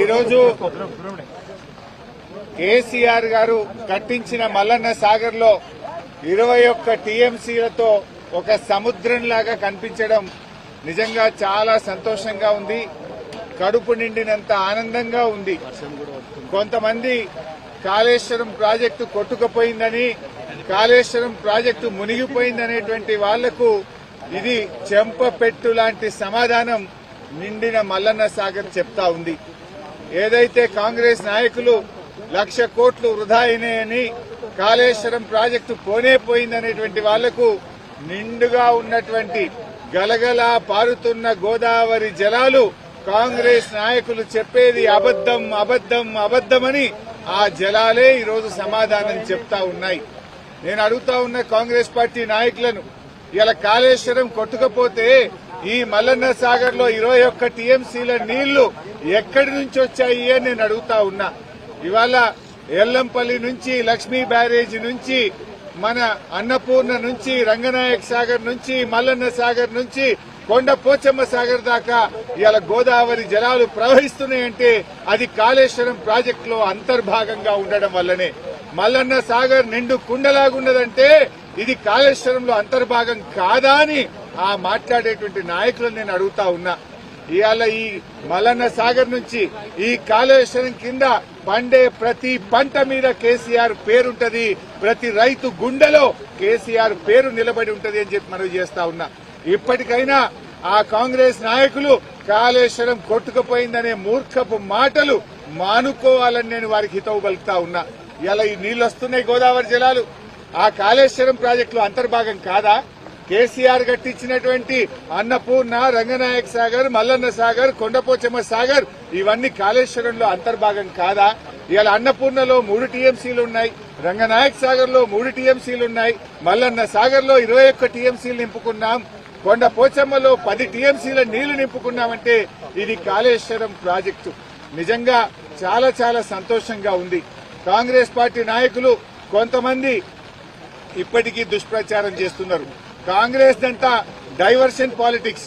ఈరోజు కేసీఆర్ గారు కట్టించిన మల్లన్న సాగర్లో ఇరవై ఒక్క టీఎంసీలతో ఒక సముద్రంలాగా కనిపించడం నిజంగా చాలా సంతోషంగా ఉంది. కడుపు నిండినంత ఆనందంగా ఉంది. కొంతమంది కాళేశ్వరం ప్రాజెక్టు కొట్టుకుపోయిందని కాళేశ్వరం ప్రాజెక్టు మునిగిపోయిందనేటువంటి వాళ్ళకు ఇది చెంపపెట్టు లాంటి సమాధానం నిండిన మల్లన్న సాగర్ చెప్తా ఉంది. ఏదైతే కాంగ్రెస్ నాయకులు లక్ష కోట్లు వృధా అయినాయని కాళేశ్వరం ప్రాజెక్టు పోనే పోయిందనేటువంటి వాళ్ళకు నిండుగా ఉన్నటువంటి గలగలా పారుతున్న గోదావరి జలాలు కాంగ్రెస్ నాయకులు చెప్పేది అబద్దం అబద్దం అబద్దమని ఆ జలాలే ఈరోజు సమాధానం చెప్తా ఉన్నాయి. నేను అడుగుతా ఉన్న కాంగ్రెస్ పార్టీ నాయకులను ఇలా కాళేశ్వరం కొట్టుకపోతే ఈ మల్లన్న సాగర్లో ఇరవై ఒక్క టీఎంసీల నీళ్ళు ఎక్కడి నుంచి వచ్చాయి అని నేను అడుగుతా ఉన్నా. ఇవాళ ఎల్లంపల్లి నుంచి లక్ష్మీ బ్యారేజీ నుంచి మన అన్నపూర్ణ నుంచి రంగనాయక్ సాగర్ నుంచి మల్లన్న సాగర్ నుంచి కొండ పోచమ్మ సాగర్ దాకా ఇవాళ గోదావరి జలాలు ప్రవహిస్తున్నాయంటే అది కాళేశ్వరం ప్రాజెక్టులో అంతర్భాగంగా ఉండడం వల్లనే. మల్లన్న సాగర్ నిండు కుండలాగున్నదంటే ఇది కాళేశ్వరంలో అంతర్భాగం కాదా అని ఆ మాట్లాడేటువంటి నాయకులను నేను అడుగుతా ఉన్నా. ఇవాళ ఈ మలన్న సాగర్ నుంచి ఈ కాళేశ్వరం కింద పండే ప్రతి పంట మీద కేసీఆర్ పేరుంటది. ప్రతి రైతు గుండెలో కేసీఆర్ పేరు నిలబడి ఉంటది అని చెప్పి మనం చేస్తా ఉన్నా. ఇప్పటికైనా ఆ కాంగ్రెస్ నాయకులు కాళేశ్వరం కొట్టుకుపోయిందనే మూర్ఖపు మాటలు మానుకోవాలని నేను వారికి హితవు పలుకుతా ఉన్నా. ఇలా ఈ నీళ్ళు వస్తున్నాయి గోదావరి జలాలు. ఆ కాళేశ్వరం ప్రాజెక్టులో అంతర్భాగం కాదా? కేసీఆర్ కట్టించినటువంటి అన్నపూర్ణ రంగనాయక్ సాగర్ మల్లన్న సాగర్ కొండపోచమ్మ సాగర్ ఇవన్నీ కాళేశ్వరంలో అంతర్భాగం కాదా? ఇవాళ అన్నపూర్ణలో మూడు టీఎంసీలు ఉన్నాయి రంగనాయక్ సాగర్లో మూడు టీఎంసీలు ఉన్నాయి మల్లన్న సాగర్లో ఇరవై ఒక్క టీఎంసీలు నింపుకున్నాం కొండ పోచమ్మలో పది టీఎంసీల నీళ్ళు నింపుకున్నామంటే ఇది కాళేశ్వరం ప్రాజెక్టు. నిజంగా చాలా చాలా సంతోషంగా ఉంది. కాంగ్రెస్ పార్టీ నాయకులు కొంతమంది ఇప్పటికీ దుష్ప్రచారం చేస్తున్నారు. కాంగ్రెస్ దంతా డైవర్షన్ పాలిటిక్స్.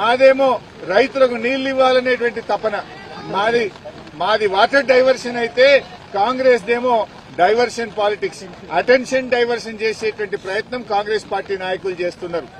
మాదేమో రైతులకు నీళ్ళు ఇవ్వాలనేటువంటి తపన. మాది మాది వాటర్ డైవర్షన్ అయితే కాంగ్రెస్ దేమో డైవర్షన్ పాలిటిక్స్. అటెన్షన్ డైవర్షన్ చేసేటువంటి ప్రయత్నం కాంగ్రెస్ పార్టీ నాయకులు చేస్తున్నారు.